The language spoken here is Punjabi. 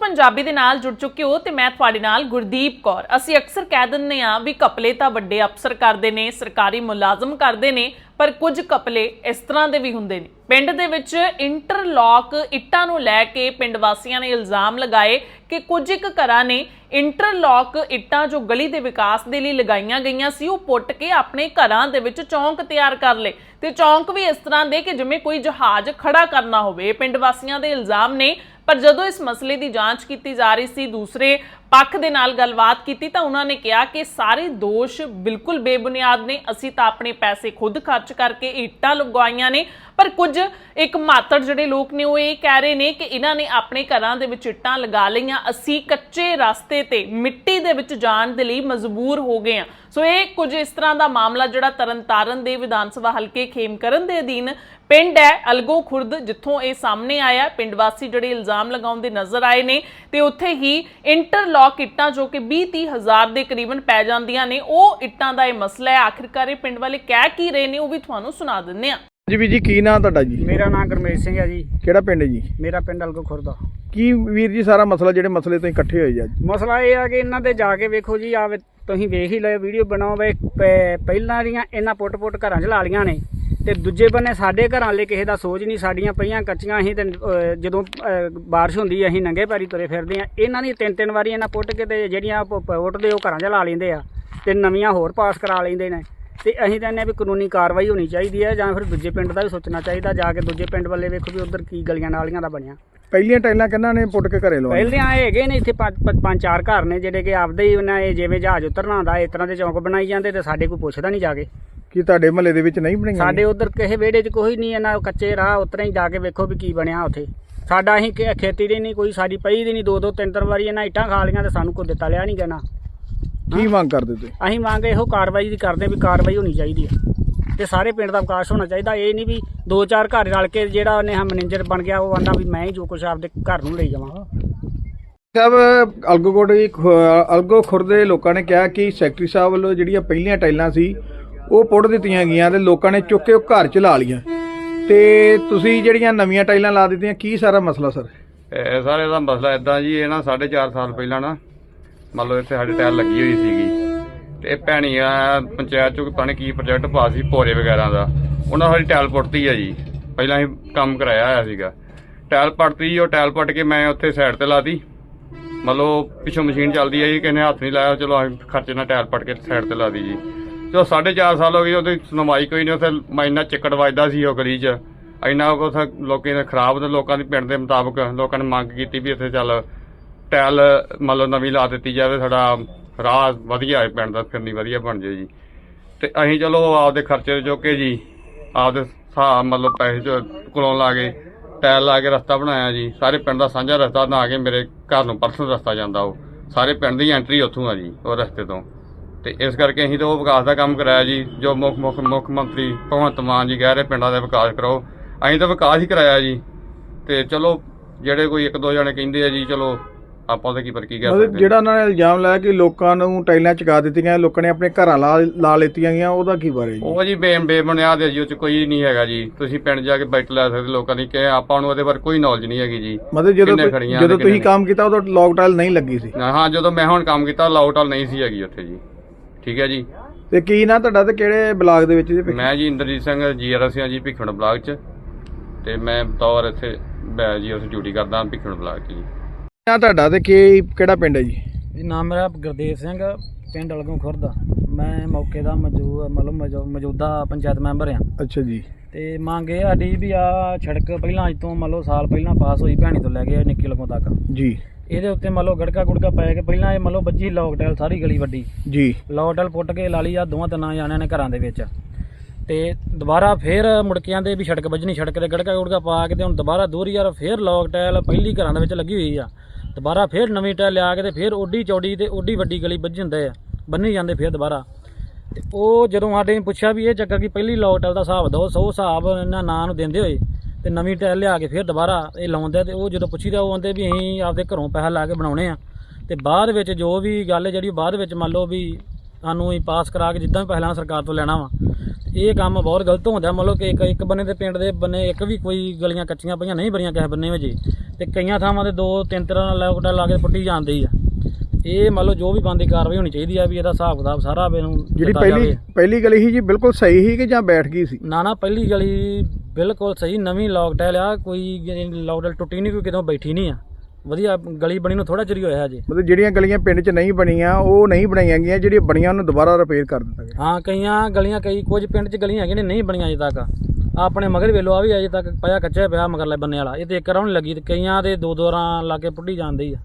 ਪੰਜਾਬੀ ਦੇ ਨਾਲ ਜੁੜ ਚੁੱਕੇ ਹੋ ਤੇ ਮੈਂ ਤੁਹਾਡੇ ਨਾਲ ਗੁਰਦੀਪ ਕੌਰ। ਅਸੀਂ ਅਕਸਰ ਕਹਿ ਦਿੰਦੇ ਆ ਵੀ ਕਪਲੇ ਤਾਂ ਵੱਡੇ ਅਫਸਰ ਕਰਦੇ ਨੇ, ਸਰਕਾਰੀ ਮੁਲਾਜ਼ਮ ਕਰਦੇ ਨੇ, ਪਰ ਕੁਝ ਕਪਲੇ ਇਸ ਤਰ੍ਹਾਂ ਦੇ ਵੀ ਹੁੰਦੇ ਨੇ। ਪਿੰਡ ਦੇ ਵਿੱਚ ਇੰਟਰਲੌਕ ਇੱਟਾਂ ਨੂੰ ਲੈ ਕੇ ਪਿੰਡ ਵਾਸੀਆਂ ਨੇ ਇਲਜ਼ਾਮ ਲਗਾਏ ਕਿ ਕੁਝ ਇੱਕ ਘਰਾਂ ਨੇ ਇੰਟਰਲੌਕ ਇੱਟਾਂ ਜੋ ਗਲੀ ਦੇ ਵਿਕਾਸ ਦੇ ਲਈ ਲਗਾਈਆਂ ਗਈਆਂ ਸੀ, ਉਹ ਪੁੱਟ ਕੇ ਆਪਣੇ ਘਰਾਂ ਦੇ ਵਿੱਚ ਚੌਂਕ ਤਿਆਰ ਕਰ ਲਏ। ਤੇ ਚੌਂਕ ਵੀ ਇਸ ਤਰ੍ਹਾਂ ਦੇ ਕਿ ਜਿਵੇਂ ਕੋਈ ਜਹਾਜ਼ ਖੜਾ ਕਰਨਾ ਹੋਵੇ। ਪਿੰਡ ਵਾਸੀਆਂ ਦੇ ਇਲਜ਼ਾਮ ਨੇ ਪਰ ਜਦੋਂ ਇਸ ਮਸਲੇ ਦੀ ਜਾਂਚ ਕੀਤੀ ਜਾ ਰਹੀ ਸੀ, ਦੂਸਰੇ ਪੱਖ ਦੇ ਨਾਲ ਗੱਲਬਾਤ ਕੀਤੀ, ਤਾਂ ਉਹਨਾਂ ਨੇ ਕਿਹਾ ਕਿ ਸਾਰੇ ਦੋਸ਼ ਬਿਲਕੁਲ ਬੇਬੁਨਿਆਦ ਨੇ। ਅਸੀਂ ਤਾਂ ਆਪਣੇ ਪੈਸੇ ਖੁਦ ਖਰਚ ਕਰਕੇ ਇੱਟਾਂ ਲਗਵਾਈਆਂ ਨੇ, ਪਰ ਕੁਝ ਇੱਕ ਮਾਤਰ ਜਿਹੜੇ ਲੋਕ ਨੇ, ਉਹ ਇਹ ਕਹਿ ਰਹੇ ਨੇ ਕਿ ਇਹਨਾਂ ਨੇ ਆਪਣੇ ਘਰਾਂ ਦੇ ਵਿੱਚ ਇੱਟਾਂ ਲਗਾ ਲਈਆਂ। ਅਸੀਂ ਕੱਚੇ ਰਸਤੇ ਤੇ ਮਿੱਟੀ ਦੇ ਵਿੱਚ ਜਾਣ ਦੇ ਲਈ ਮਜਬੂਰ ਹੋ ਗਏ ਹਾਂ। ਸੋ ਇਹ ਕੁਝ ਇਸ ਤਰ੍ਹਾਂ ਦਾ ਮਾਮਲਾ ਜਿਹੜਾ ਤਰਨਤਾਰਨ ਦੇ ਵਿਧਾਨ ਸਭਾ ਹਲਕੇ ਖੇਮਕਰਨ ਦੇ ਅਧੀਨ ਪਿੰਡ ਹੈ ਅਲਗੋ ਖੁਰਦ ਜਿੱਥੋਂ ਇਹ ਸਾਹਮਣੇ ਆਇਆ। ਪਿੰਡ ਵਾਸੀ ਜਿਹੜੇ ਇਲਜ਼ਾਮ ਲਗਾਉਂਦੇ ਨਜ਼ਰ ਆਏ ਨੇ ਤੇ ਉੱਥੇ ਹੀ ਇੰਟਰਲੌਕ ਇੱਟਾਂ ਜੋ ਕਿ 20 30 ਹਜ਼ਾਰ ਦੇ ਕਰੀਬਨ ਪੈ ਜਾਂਦੀਆਂ ਨੇ ਉਹ ਇੱਟਾਂ ਦਾ ਇਹ ਮਸਲਾ ਹੈ। ਆਖਿਰਕਾਰ ਇਹ ਪਿੰਡ ਵਾਲੇ ਕਹਿ ਕੀ ਰਹੇ ਨੇ ਉਹ ਵੀ ਤੁਹਾਨੂੰ ਸੁਣਾ ਦਿੰਦੇ ਆ ਜੀ ਵੀਰ ਜੀ ਕੀ ਨਾਂ ਤੁਹਾਡਾ ਜੀ? ਮੇਰਾ ਨਾਮ ਗੁਰਮੇਸ਼ ਸਿੰਘ ਹੈ ਜੀ। ਕਿਹੜਾ ਪਿੰਡ ਹੈ ਜੀ? ਮੇਰਾ ਪਿੰਡ ਅਲਗੋ ਖੁਰਦਾ ਕੀ ਵੀਰ ਜੀ ਸਾਰਾ ਮਸਲਾ ਜਿਹੜੇ ਮਸਲੇ ਤੋਂ ਇਕੱਠੇ ਹੋਏ ਜੀ ਅੱਜ? ਮਸਲਾ ਇਹ ਆ ਕਿ ਇਹਨਾਂ ਦੇ ਜਾ ਕੇ ਵੇਖੋ ਜੀ ਆ ਤੁਸੀਂ ਵੇਖ ਹੀ ਲਏ ਵੀਡੀਓ ਬਣਾਓ ਵੇ ਪਹਿਲਾਂ ਦੀਆਂ ਇਹਨਾਂ ਪੁੱਟ-ਪੁੱਟ ਘਰਾਂ 'ਚ ਲਾ ਲੀਆਂ ਨੇ। ਤੇ ਦੂਜੇ ਬੰਨੇ ਸਾਡੇ ਘਰਾਂ ਲਈ ਕਿਸੇ ਦਾ ਸੋਚ ਨਹੀਂ ਸਾਡੀਆਂ ਪਈਆਂ ਕੱਚੀਆਂ ਅਸੀਂ ਤੇ ਜਦੋਂ ਅਹ, ਬਾਰਿਸ਼ ਹੁੰਦੀ ਅਸੀਂ ਨੰਗੇ ਪੈਰੀ ਤੁਰੇ ਫਿਰਦੇ ਆ। ਇਹਨਾਂ ਦੀ ਤਿੰਨ ਤਿੰਨ ਵਾਰੀ ਇਹਨਾਂ ਪੁੱਟ ਕੇ ਤੇ ਜਿਹੜੀਆਂ ਪ- ਪੁੱਟਦੇ ਉਹ ਘਰਾਂ 'ਚ ਲਾ ਲੈਂਦੇ ਆ ਤੇ ਨਵੀਆਂ ਹੋਰ ਪਾਸ ਕਰਾ ਲੈਂਦੇ ਨੇ। ਤੇ ਅਸੀਂ ਕਹਿੰਦੇ ਆ ਵੀ ਕਾਨੂੰਨੀ ਕਾਰਵਾਈ ਹੋਣੀ ਚਾਹੀਦੀ ਹੈ ਜਾਂ ਫਿਰ ਦੂਜੇ ਪਿੰਡ ਦਾ ਵੀ ਸੋਚਣਾ ਚਾਹੀਦਾ ਜਾ ਕੇ ਦੂਜੇ ਪਿੰਡ ਵੱਲੇ ਵੇਖੋ ਵੀ ਉਧਰ ਕੀ ਗਲੀਆਂ ਨਾਲੀਆਂ ਦਾ ਬਣਿਆ। ਪਹਿਲੀਆਂ ਟਾਈਲਾਂ ਕਿੰਨਾਂ ਨੇ ਪੁੱਟ ਕੇ ਘਰੇ ਲਵਾਈਆਂ ਪਹਿਲੇ ਆਏ ਹੈਗੇ ਨੇ ਇੱਥੇ ਪੰਜ ਪੰਜ- ਪੰਜ ਚਾਰ ਘਰ ਨੇ ਜਿਹੜੇ ਕਿ ਆਪਦੇ ਹੀ ਉਹਨਾਂ ਇਹ ਜਿਵੇਂ ਜਹਾਜ਼ ਉਤਰਨਾ ਹੁੰਦਾ ਇਸ ਤਰ੍ਹਾਂ ਦੇ ਚੌਂਕ ਬਣਾਈ ਜਾਂਦੇ ਤੇ ਸਾਡੇ ਕੋਈ ਪੁੱਛਦਾ ਨਹੀਂ ਜਾ ਕੇ। ਕੀ ਤੁਹਾਡੇ ਮਹੱਲੇ ਦੇ ਵਿੱਚ ਨਹੀਂ ਬਣੀਆਂ ਸਾਡੇ ਉਧਰ ਕਿਸੇ ਵਿਹੜੇ 'ਚ ਕੋਈ ਨਹੀਂ ਇਹਨਾਂ ਕੱਚੇ ਰਾਹ ਉਤਰੇ ਹੀ ਜਾ ਕੇ ਵੇਖੋ ਵੀ ਕੀ ਬਣਿਆ ਉੱਥੇ। ਸਾਡਾ ਅਸੀਂ ਖੇਤੀ ਦੀ ਨਹੀਂ ਕੋਈ ਸਾਡੀ ਪਈ ਦੀ ਨਹੀਂ ਦੋ ਦੋ ਤਿੰਨ ਤਿੰਨ ਵਾਰੀ ਇਹਨਾਂ ਇੱਟਾਂ ਖਾ ਲੀਆਂ ਤੇ ਸਾਨੂੰ ਕੋਈ ਦਿੱਤਾ ਲਿਆ ਨਹੀਂ ਗਣਾ ਕੀ ਮੰਗ ਕਰਦੇ ਤੁਸੀਂ? ਅਸੀਂ ਮੰਗ ਇਹੋ ਕਾਰਵਾਈ ਦੀ ਕਰਦੇ ਵੀ ਕਾਰਵਾਈ ਹੋਣੀ ਚਾਹੀਦੀ ਹੈ। ਤੇ ਸਾਰੇ ਪਿੰਡ ਦਾ ਵਿਕਾਸ ਹੋਣਾ ਚਾਹੀਦਾ। ਇਹ ਨਹੀਂ ਵੀ ਦੋ ਚਾਰ ਘਰ ਰਲ ਕੇ ਜਿਹੜਾ ਉਹਨੇ ਹਾਂ ਮੈਨੇਜਰ ਬਣ ਗਿਆ ਉਹ ਆਂਦਾ ਵੀ ਮੈਂ ਹੀ ਜੋ ਕੁਝ ਆਪਦੇ ਘਰ ਨੂੰ ਲਈ ਜਾਵਾਂ। ਸਾਹਿਬ ਖ- ਅਲਗੋ ਖੁਰਦ ਦੇ ਲੋਕਾਂ ਨੇ ਕਿਹਾ ਕਿ ਸੈਕਟਰੀ ਸਾਹਿਬ ਵੱਲੋਂ ਜਿਹੜੀਆਂ ਪਹਿਲੀਆਂ ਟਾਈਲਾਂ ਸੀ ਉਹ ਪੁੱਟ ਦਿੱਤੀਆਂ ਗਈਆਂ ਤੇ ਲੋਕਾਂ ਨੇ ਚੁੱਕ ਕੇ ਉਹ ਘਰ ਚ ਲਾ ਲਈਆਂ। ਤੇ ਤੁਸੀਂ ਜਿਹੜੀਆਂ ਨਵੀਆਂ ਟਾਈਲਾਂ ਲਾ ਦਿੱਤੀਆਂ ਕੀ ਸਾਰਾ ਮਸਲਾ ਸਰ? ਇਹ ਸਾਰੇ ਦਾ ਮਸਲਾ ਇਦਾਂ ਜੀ ਇਹ ਨਾ 4.5 ਸਾਲ ਪਹਿਲਾਂ ਨਾ ਮੰਨ ਲਓ ਇੱਥੇ ਸਾਡੇ ਟਾਇਲ ਲੱਗੀ ਹੋਈ ਸੀਗੀ। ਤੇ ਇਹ ਭੈਣੀਆਂ ਪੰਚਾਇਤ ਚੋਂ ਪਤਾ ਨੀ ਕੀ ਪ੍ਰੋਜੈਕਟ ਪਾਸ ਸੀ ਪੋਰੇ ਵਗੈਰਾ ਦਾ। ਉਹਨਾਂ ਸਾਡੀ ਟਾਇਲ ਪੁੱਟਤੀ ਆ ਜੀ। ਪਹਿਲਾਂ ਅਸੀਂ ਕੰਮ ਕਰਾਇਆ ਹੋਇਆ ਸੀਗਾ। ਟਾਇਲ ਪੱਟਤੀ ਉਹ ਟਾਇਲ ਪੱਟ ਕੇ ਮੈਂ ਉੱਥੇ ਸਾਈਡ ਤੇ ਲਾਤੀ। ਮੰਨ ਲਓ ਪਿੱਛੋਂ ਮਸ਼ੀਨ ਚੱਲਦੀ ਹੈ ਜੀ ਕਿਸੇ ਨੇ ਹੱਥ ਨਹੀਂ ਲਾਇਆ, ਚਲੋ ਅਸੀਂ ਖਰਚੇ ਨਾਲ ਟਾਇਲ ਪੱਟ ਕੇ ਸਾਈਡ ਤੇ ਲਾਤੀ ਜੀ। ਚਲੋ 4.5 ਸਾਲ ਹੋ ਗਏ ਉਹਦੀ ਸੁਣਵਾਈ ਕੋਈ ਨਹੀਂ, ਉੱਥੇ ਮੈਂ ਇੰਨਾ ਚਿੱਕੜ ਵੱਜਦਾ ਸੀ ਉਹ ਗਲੀ 'ਚ। ਇੰਨਾ ਕੁ ਉੱਥੇ ਲੋਕਾਂ ਨੇ ਖਰਾਬ ਨੇ ਲੋਕਾਂ ਦੀ ਪਿੰਡ ਦੇ ਮੁਤਾਬਕ ਲੋਕਾਂ ਨੇ ਮੰਗ ਕੀਤੀ ਵੀ ਇੱਥੇ ਚੱਲ ਟਾਇਲ ਮਤਲਬ ਨਵੀਂ ਲਾ ਦਿੱਤੀ ਜਾਵੇ, ਸਾਡਾ ਰਾਹ ਵਧੀਆ ਹੈ, ਪਿੰਡ ਦਾ ਫਿਰਨੀ ਵਧੀਆ ਬਣ ਜਾਏ ਜੀ। ਤੇ ਅਸੀਂ ਚਲੋ ਆਪਦੇ ਖਰਚੇ ਚੁੱਕ ਕੇ ਜੀ, ਆਪਦੇ ਹਿਸਾਬ ਮਤਲਬ ਪੈਸੇ ਜੋ ਕੋਲੋਂ ਲਾ ਕੇ ਟਾਇਲ ਲਾ ਕੇ ਰਸਤਾ ਬਣਾਇਆ ਜੀ। ਸਾਰੇ ਪਿੰਡ ਦਾ ਸਾਂਝਾ ਰਸਤਾ ਨਾ ਕੇ ਮੇਰੇ ਘਰ ਨੂੰ ਪਰਸਨਲ ਰਸਤਾ ਜਾਂਦਾ ਉਹ। ਸਾਰੇ ਪਿੰਡ ਦੀ ਐਂਟਰੀ ਉੱਥੋਂ ਆ ਜੀ, ਉਹ ਰਸਤੇ ਤੋਂ। ਤੇ ਇਸ ਕਰਕੇ ਅਸੀਂ ਤਾਂ ਉਹ ਵਿਕਾਸ ਦਾ ਕੰਮ ਕਰਾਇਆ ਜੀ, ਜੋ ਮੁੱਖ ਮੁੱਖ ਮੁੱਖ ਮੰਤਰੀ ਭਗਵੰਤ ਮਾਨ ਜੀ ਕਹਿ ਰਹੇ ਪਿੰਡਾਂ ਦਾ ਵਿਕਾਸ ਕਰਾਓ ਅਸੀਂ ਤਾਂ ਵਿਕਾਸ ਹੀ ਕਰਾਇਆ ਜੀ। ਤੇ ਚਲੋ, ਜਿਹੜੇ ਕੋਈ ਇੱਕ ਦੋ ਜਣੇ ਕਹਿੰਦੇ ਆ ਜੀ, ਚਲੋ ਆਪਾਂ ਉਹਦੇ ਕੀ ਪਰ ਕੀ ਕਹਿ ਮਤਲਬ ਸਕਦੇ ਜਿਹੜਾ ਉਹਨਾਂ ਨੇ ਇਲਜ਼ਾਮ ਲਾਇਆ ਕਿ ਲੋਕਾਂ ਨੂੰ ਟਾਈਲਾਂ ਚਕਾ ਦਿੱਤੀਆਂ ਲੋਕਾਂ ਨੇ ਆਪਣੇ ਘਰਾਂ ਲਾ ਲਾ ਲਿੱਤੀਆਂ ਗਈਆਂ ਉਹਦਾ ਕੀ ਬਾਰੇ ਜੀ? ਉਹ ਜੀ ਬੇ ਬੇਬੁਨਿਆਦ ਹੈ ਜੀ ਉਹ ਚ ਕੋਈ ਨਹੀਂ ਹੈਗਾ ਜੀ। ਤੁਸੀਂ ਪਿੰਡ ਜਾ ਕੇ ਬੈਠ ਲੈ ਸਕਦੇ ਲੋਕਾਂ ਦੀ ਕਿ ਆਪਾਂ ਨੂੰ ਉਹਦੇ ਬਾਰੇ ਕੋਈ ਨੌਲੇਜ ਨਹੀਂ ਹੈਗੀ ਜੀ। ਮਤਲਬ ਜਦੋਂ ਕਿੰਨੇ ਤੁ- ਖੜੀਆਂ ਜਦੋਂ ਤੁਸੀਂ ਕੰਮ ਕੀਤਾ ਉਦੋਂ ਲੌਕ ਟਾਈਲ ਨਹੀਂ ਲੱਗੀ ਸੀ। ਹਾਂ ਜਦੋਂ ਮੈਂ ਹੁਣ ਕੰਮ ਕੀਤਾ ਲਾਊਟ ਵਾਲ ਨਹੀਂ ਸੀ ਹੈਗੀ ਉੱਥੇ ਜੀ। ਠੀਕ ਹੈ ਜੀ। ਤੇ ਕੀ ਨਾ ਤੁਹਾਡਾ ਤੇ ਕਿਹੜੇ ਬਲਾਕ ਦੇ ਵਿੱਚ ਜੀ? ਮੈਂ ਜੀ ਇੰਦਰਜੀਤ ਸਿੰਘ ਜੀਆਰਐਸ ਜੀ ਭਿੱਖਣ ਬਲਾਕ ਚ। ਤੇ ਮੈਂ ਬਤੌਰ ਇੱਥੇ ਜੀ ਉਸ ਡਿਊਟੀ ਕਰਦਾ ਭਿੱਖਣ ਬਲਾਕ 'ਚ ਜੀ। ਨਾ ਤੁਹਾਡਾ ਤੇ ਕੀ ਕਿਹੜਾ ਪਿੰਡ ਹੈ ਜੀ? ਜੀ ਨਾਮ ਮੇਰਾ ਗੁਰਦੇਵ ਸਿੰਘ ਪਿੰਡ ਅਲਗੋਂ ਖੁਰਦ। ਮੈਂ ਮੌਕੇ ਦਾ ਮੌਜੂਦ ਮਤਲਬ ਮੌਜੂ- ਮੌਜੂਦਾ ਪੰਚਾਇਤ ਮੈਂਬਰ ਆ ਅੱਛਾ ਜੀ। ਤੇ ਮੰਗ ਇਹ ਸਾਡੀ ਵੀ ਆ ਸੜਕ ਪਹਿਲਾਂ ਅੱਜ ਤੋਂ ਮੰਨ ਲਓ ਸਾਲ ਪਹਿਲਾਂ ਪਾਸ ਹੋਈ ਭੈਣੀ ਤੋਂ ਲੈ ਕੇ ਨਿੱਕੀ ਲਗੋਂ ਤੱਕ। ਜੀ। ਇਹਦੇ ਉੱਤੇ ਮੰਨ ਲਓ ਗੜਕਾ ਗੁੜਕਾ ਪੈ ਕੇ ਪਹਿਲਾਂ ਇਹ ਮੰਨ ਲਓ ਬੱਜੀ ਲੋਕਟੈਲ ਸਾਰੀ ਗਲੀ ਵੱਡੀ। ਜੀ। ਲੋਕਟੈਲ ਪੁੱਟ ਕੇ ਲਾ ਲਈ ਆ ਦੋਵਾਂ ਤਿੰਨਾਂ ਜਾਣਿਆਂ ਨੇ ਘਰਾਂ ਦੇ ਵਿੱਚ। ਤੇ ਦੁਬਾਰਾ ਫੇਰ ਮੁੜਕਿਆਂ ਦੇ ਵੀ ਸੜਕ ਵੱਜਣੀ ਸੜਕ ਤੇ ਗੜਕਾ ਗੁੜਕਾ ਪਾ ਕੇ ਤੇ ਹੁਣ ਦੁਬਾਰਾ ਦੋਹਰੀ ਯਾਰ ਫੇਰ ਲੋਕਟੈਲ ਪਹਿਲੀ ਘਰਾਂ ਦੇ ਵਿੱਚ ਲੱਗੀ ਹੋਈ ਆ। ਦੁਬਾਰਾ ਫੇਰ ਨਵੀਂ ਟੈਲ ਲਿਆ ਕੇ ਤੇ ਫੇਰ ਓਡੀ ਚੌੜੀ ਤੇ ਓਡੀ ਵੱਡੀ ਗਲੀ ਵੱਜ ਜਾਂਦੇ ਆ, ਬੰਨੀ ਜਾਂਦੇ ਫੇਰ ਦੁਬਾਰਾ। ਤੇ ਉਹ ਜਦੋਂ ਸਾਡੇ ਨੇ ਪੁੱਛਿਆ ਵੀ ਇਹ ਚੱਕਰ ਕੀ ਪਹਿਲੀ ਲੋਕਟੈਲ ਦਾ ਹਿਸਾਬ ਦੋ ਸੌ ਹਿਸਾਬ ਇਹਨਾਂ ਨਾਂ ਨੂੰ ਦਿੰਦੇ ਹੋਏ, ਤੇ ਨਵੀਂ ਟੈਲ ਲਿਆ ਕੇ ਫੇਰ ਦੁਬਾਰਾ ਇਹ ਲਾਉਂਦੇ ਤੇ ਉਹ ਜਦੋਂ ਪੁੱਛੀਦਾ ਉਹ ਆਂਦੇ ਵੀ ਅਸੀਂ ਆਪਦੇ ਘਰੋਂ ਪੈਸਾ ਲਾ ਕੇ ਬਣਾਉਣੇ ਆ। ਤੇ ਬਾਅਦ ਵਿੱਚ ਜੋ ਵੀ ਗੱਲ ਹੈ ਜਿਹੜੀ ਬਾਅਦ ਵਿੱਚ ਮੰਨ ਲਓ ਵੀ ਸਾਨੂੰ ਹੀ ਪਾਸ ਕਰਾ ਕੇ ਜਿੱਦਾਂ ਵੀ ਪਹਿਲਾਂ ਸਰਕਾਰ ਤੋਂ ਲੈਣਾ ਵਾ ਇਹ ਕੰਮ ਬਹੁਤ ਗਲਤ ਹੁੰਦਾ ਮਤਲਬ ਕਿ ਇੱਕ ਇੱਕ ਬੰਨੇ ਦੇ ਪਿੰਡ ਦੇ ਬੰਨੇ ਇੱਕ ਵੀ ਕੋਈ ਗਲੀਆਂ ਕੱਚੀਆਂ ਪਈਆਂ ਨਹੀਂ ਬਣੀਆਂ ਕਿਸੇ ਬੰਨੇ ਵਜੇ ਤੇ ਕਈਆਂ ਥਾਵਾਂ ਤੇ ਦੋ ਤਿੰਨ ਤਰ੍ਹਾਂ ਨਾਲ ਲੋਕਟਾ ਲਾ ਕੇ ਪੁੱਟੀ ਜਾਂਦੇ ਆ। ਇਹ ਮੰਨ ਲਓ ਜੋ ਵੀ ਬੰਦੀ ਕਾਰਵਾਈ ਹੋਣੀ ਚਾਹੀਦੀ ਆ ਵੀ ਇਹਦਾ ਹਿਸਾਬ ਕਿਤਾਬ ਸਾਰਾ ਇਹਨੂੰ ਜਿਹੜੀ ਪਹਿਲੀ। ਪਹਿਲੀ ਗਲੀ ਸੀ ਜੀ ਬਿਲਕੁਲ ਸਹੀ ਸੀ ਕਿ ਜਾਂ ਬੈਠ ਗਈ ਸੀ? ਨਾ ਨਾ ਪਹਿਲੀ ਗਲੀ ਬਿਲਕੁਲ ਸਹੀ। ਨਵੀਂ ਲੋਕਟੈਲ ਆ ਕੋਈ ਲੋਕਟੈਲ ਟੁੱਟੀ ਨਹੀਂ ਕੋਈ ਕਿਤੋਂ ਬੈਠੀ ਨਹੀਂ ਆ। ਵਧੀਆ ਗਲੀ ਬਣੀ ਨੂੰ ਥੋੜਾ ਚਿਰ ਹੀ ਹੋਇਆ ਹਜੇ। ਮਤਲਬ ਜਿਹੜੀਆਂ ਗਲੀਆਂ ਪਿੰਡ 'ਚ ਨਹੀਂ ਬਣੀਆਂ ਉਹ ਨਹੀਂ ਬਣਾਈਆਂ ਗਈਆਂ ਜਿਹੜੀਆਂ ਬਣੀਆਂ ਉਹਨੂੰ ਦੁਬਾਰਾ ਰਿਪੇਅਰ ਕਰ ਦਿੱਤਾ ਗਿਆ। ਹਾਂ ਕਈਆਂ ਗਲੀਆਂ ਕਈ ਕੁਝ ਪਿੰਡ 'ਚ ਗਲੀਆਂ ਹੈਗੀਆਂ ਨੇ ਨਹੀਂ ਬਣੀਆਂ ਅਜੇ ਤੱਕ। ਆਪਣੇ ਮਗਰ ਵੇਲੋ ਆ ਵੀ ਅਜੇ ਤੱਕ ਪਿਆ ਕੱਚਾ ਪਿਆ ਮਗਰਲੇ ਬੰਨੇ ਵਾਲਾ। ਇਹ ਤੇ ਇੱਕ ਰਾਂ ਨਹੀਂ ਲੱਗੀ ਤੇ ਕਈਆਂ ਦੇ ਦੋ ਦੋ ਰਾਂ ਲਾ ਕੇ ਪੁੱਟੀ ਜਾਂਦੀ ਆ।